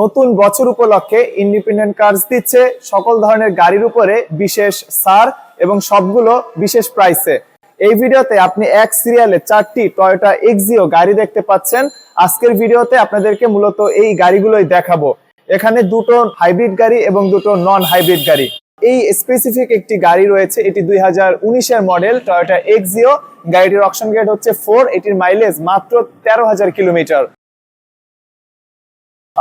নতুন বছর উপলক্ষে ইন্ডিপেন্ডেন্ট কার্স দিচ্ছে সকল ধরনের গাড়ির উপরে বিশেষ সার এবং সবগুলো বিশেষ প্রাইসে এই ভিডিওতে আপনি এক সিরিয়ালে চারটি টয়োটা এক্সিও গাড়ি দেখতে পাচ্ছেন। আজকের ভিডিওতে আপনাদেরকে মূলত এই গাড়িগুলোই দেখাবো। এখানে দুটো হাইব্রিড গাড়ি এবং দুটো নন হাইব্রিড গাড়ি। এই স্পেসিফিক একটি গাড়ি রয়েছে, এটি দুই হাজার উনিশের মডেল টয়োটা এক্সিও গাড়িটির অপশন গেট হচ্ছে ফোর এটির মাইলেজ মাত্র তেরো হাজার কিলোমিটার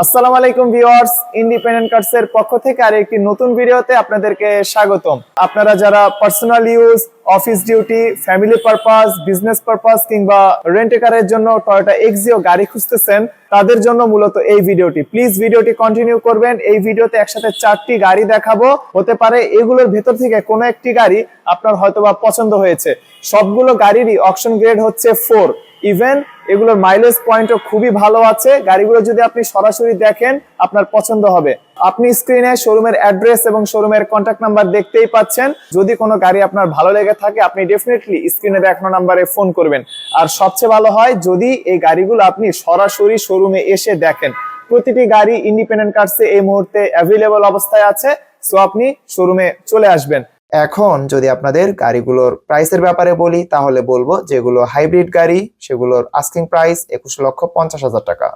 আসসালামু আলাইকুম ভিউয়ার্স ইন্ডিপেন্ডেন্ট কার্স এর পক্ষ থেকে আর একটি নতুন ভিডিওতে আপনাদেরকে স্বাগতম। আপনারা যারা personal use office duty family purpose business purpose কিংবা রেন্টে কারের জন্য টয়োটা এক্সিও গাড়ি খুঁজতেছেন, তাদের জন্য মূলত এই ভিডিওটি। প্লিজ ভিডিওটি কন্টিনিউ করবেন, এই ভিডিওতে একসাথে চারটি গাড়ি দেখাবো। হতে পারে এগুলোর ভেতর থেকে কোনো একটি গাড়ি আপনার হয়তোবা পছন্দ হয়েছে। সবগুলো গাড়িরই অপশন গ্রেড হচ্ছে ফোর ইভেন এগুলোর মাইলেজ পয়েন্টও খুবই ভালো আছে। গাড়িগুলো যদি আপনি সরাসরি দেখেন, আপনার পছন্দ হবে। আপনি স্ক্রিনে শোরুমের অ্যাড্রেস এবং শোরুমের কন্ট্যাক্ট নাম্বার দেখতেই পাচ্ছেন। যদি কোনো গাড়ি আপনার ভালো লেগে থাকে, আপনি ডেফিনেটলি স্ক্রিনে দেখানো নাম্বারে ফোন করবেন। আর সবচেয়ে ভালো হয়, যদি এই গাড়িগুলো আপনি সরাসরি শোরুমে এসে দেখেন। প্রতিটি গাড়ি ইন্ডিপেন্ডেন্ট কার্সে এই মুহূর্তে অ্যাভেলেবল অবস্থায় আছে। সো আপনি শোরুমে চলে আসবেন। এখন যদি আপনাদের গাড়িগুলোর প্রাইসের ব্যাপারে বলি, তাহলে বলব যেগুলো হাইব্রিড গাড়ি, সেগুলোর আস্কিং প্রাইস একুশ লক্ষ পঞ্চাশ হাজার টাকা।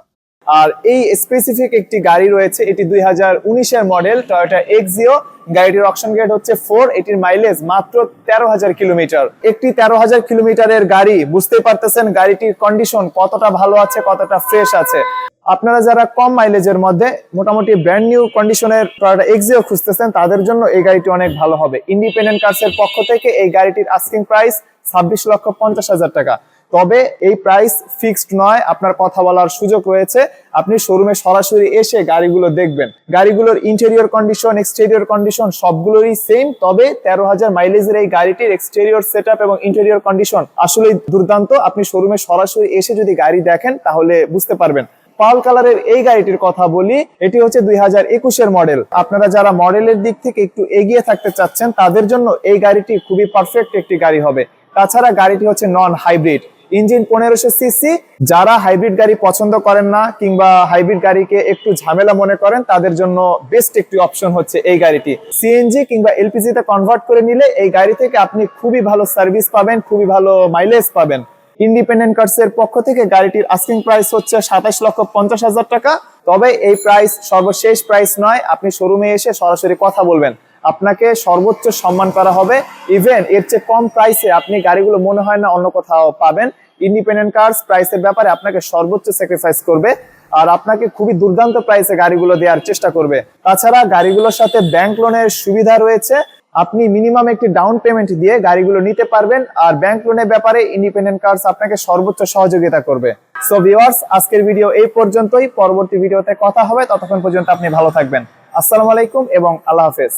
আর এই স্পেসিফিক একটি গাড়ি রয়েছে, এটি দুই হাজার উনিশের মডেল টয়োটা এক্সিও গাড়িটির অপশন গেট হচ্ছে ফোর এটির মাইলেজ মাত্র তেরো হাজার কিলোমিটার। একটি তেরো হাজার কিলোমিটারের গাড়ি, বুঝতেই পারতেছেন গাড়িটির কন্ডিশন কতটা ভালো আছে, কতটা ফ্রেশ আছে। আপনারা যারা কম মাইলেজের মধ্যে মোটামুটি ব্র্যান্ড নিউ কন্ডিশনের টয়োটা এক্সিও খুঁজতেছেন, তাদের জন্য এই গাড়িটি অনেক ভালো হবে। ইন্ডিপেন্ডেন্ট কার্সের পক্ষ থেকে এই গাড়িটির আস্কিং প্রাইস ছাব্বিশ লক্ষ পঞ্চাশ হাজার টাকা। তবে এই প্রাইস ফিক্সড নয়, আপনার কথা বলার সুযোগ রয়েছে। আপনি শোরুমে সরাসরি এসে গাড়িগুলো দেখবেন। গাড়িগুলোর ইন্টেরিয়র কন্ডিশন এক্সটেরিয়র কন্ডিশন সবগুলোরই সেম তবে তেরো হাজার মাইলেজের এই গাড়িটির এক্সটেরিয়র সেট এবং ইন্টেরিয়র কন্ডিশন আসলেই দুর্দান্ত। আপনি শোরুমে সরাসরি এসে যদি গাড়ি দেখেন, তাহলে বুঝতে পারবেন। পাল কালারের এই গাড়িটির কথা বলি, এটি হচ্ছে দুই হাজার একুশের মডেল। আপনারা যারা মডেলের দিক থেকে একটু এগিয়ে থাকতে চাচ্ছেন, তাদের জন্য এই গাড়িটি খুবই পারফেক্ট একটি গাড়ি হবে। তাছাড়া গাড়িটি হচ্ছে নন হাইব্রিড ইঞ্জিন পনেরোশো সিসি যারা হাইব্রিড গাড়ি পছন্দ করেন না, কিংবা হাইব্রিড গাড়িকে একটু ঝামেলা মনে করেন, তাদের জন্য বেস্ট একটি অপশন হচ্ছে এই গাড়িটি। সিএনজি কিংবা এলপিজি তে কনভার্ট করে নিলে এই গাড়ি থেকে আপনি খুবই ভালো সার্ভিস পাবেন, খুবই ভালো মাইলেজ পাবেন। ইন্ডিপেন্ডেন্ট কার্স এর পক্ষ থেকে গাড়িটির আস্কিং প্রাইস হচ্ছে সাতাশ লক্ষ পঞ্চাশ হাজার টাকা। তবে এই প্রাইস সর্বশেষ প্রাইস নয়, আপনি শোরুমে এসে সরাসরি কথা বলবেন। আপনাকে সর্বোচ্চ সম্মান করা হবে। ইভেন এর চেয়ে কম প্রাইসে আপনি গাড়িগুলো মনে হয় না অন্য কোথাও পাবেন। ইন্ডিপেন্ডেন্ট কার্স প্রাইসের ব্যাপারে আপনাকে সর্বোচ্চ স্যাক্রিফাইস করবে আর আপনাকে খুবই দুর্দান্ত প্রাইসে গাড়িগুলো দেওয়ার চেষ্টা করবে। তাছাড়া গাড়িগুলোর সাথে ব্যাংক লোনের সুবিধা রয়েছে। আপনি মিনিমাম একটি ডাউন পেমেন্ট দিয়ে গাড়িগুলো নিতে পারবেন আর ব্যাংক লোনের ব্যাপারে ইন্ডিপেন্ডেন্ট কার্স আপনাকে সর্বোচ্চ সহযোগিতা করবে। সো ভিউয়ার্স আজকের ভিডিও এই পর্যন্তই। পরবর্তী ভিডিওতে কথা হবে। ততক্ষণ পর্যন্ত আপনি ভালো থাকবেন। আসসালামু আলাইকুম এবং আল্লাহ হাফেজ।